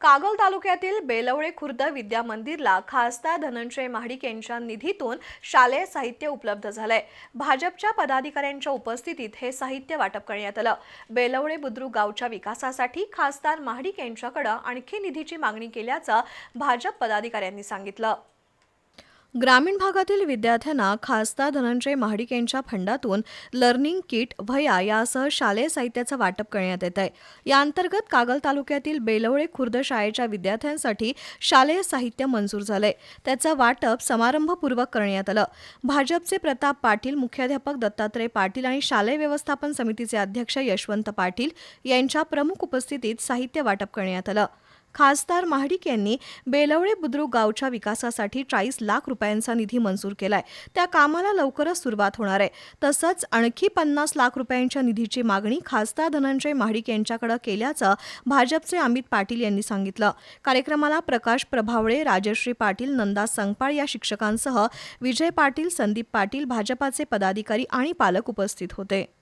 कागल तालुक्यातील बेलवळे खुर्द विद्या मंदिरला खासदार धनंजय महाडिक यांच्या निधीतून शालेय साहित्य उपलब्ध झालंय. भाजपच्या पदाधिकाऱ्यांच्या उपस्थितीत हे साहित्य वाटप करण्यात आलं. बेलवळे बुद्रुक गावच्या विकासासाठी खासदार महाडिक यांच्याकडे आणखी निधीची मागणी केल्याचं भाजप पदाधिकाऱ्यांनी सांगितलं. ग्रामीण भागातील विद्यार्थ्यांना खासदार धनंजय महाडिक यांच्या फंडातून लर्निंग किट भया यासह शालेय साहित्याचं वाटप करण्यात येत आहे या अंतर्गत कागल तालुक्यातील बेलवळे खुर्द शाळेच्या विद्यार्थ्यांसाठी शालेय साहित्य मंजूर झालंय. त्याचं वाटप समारंभपूर्वक करण्यात आलं. भाजपचे प्रताप पाटील मुख्याध्यापक दत्तात्रय पाटील आणि शालेय व्यवस्थापन समितीचे अध्यक्ष यशवंत पाटील यांच्या प्रमुख उपस्थितीत साहित्य वाटप करण्यात आलं. खासदार महाडिक यांनी बेलवळे बुद्रुक गावच्या विकासासाठी चाळीस लाख रुपयांचा निधी मंजूर केलाय. त्या कामाला लवकरच सुरुवात होणार आहे. तसंच आणखी पन्नास लाख रुपयांच्या निधीची मागणी खासदार धनंजय महाडिक यांच्याकडे केल्याचं भाजपचे अमित पाटील यांनी सांगितलं. कार्यक्रमाला प्रकाश प्रभावळे राजश्री पाटील नंदा संगपाळ या शिक्षकांसह विजय पाटील संदीप पाटील भाजपाचे पदाधिकारी आणि पालक उपस्थित होते.